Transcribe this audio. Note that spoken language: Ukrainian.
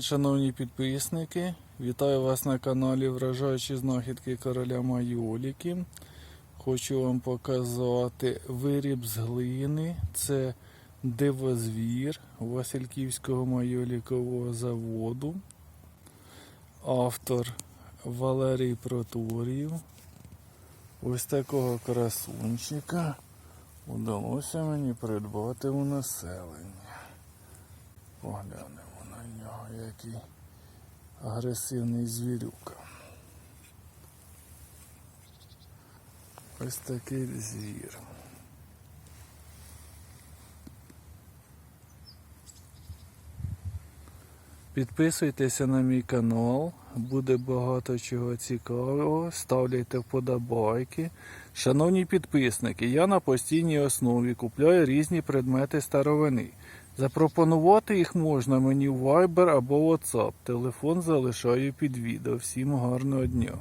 Шановні підписники, вітаю вас на каналі Вражаючі знахідки короля Майоліки. Хочу вам показати виріб з глини. Це дивозвір Васильківського майолікового заводу. Автор Валерій Проторів. Ось такого красунчика удалося мені придбати у населення. Поглянемо на нього, який агресивний звірюка. Ось такий звір. Підписуйтеся на мій канал, буде багато чого цікавого. Ставляйте вподобайки. Шановні підписники, я на постійній основі купляю різні предмети старовини. Запропонувати їх можна мені в Viber або WhatsApp. Телефон залишаю під відео. Всім гарного дня.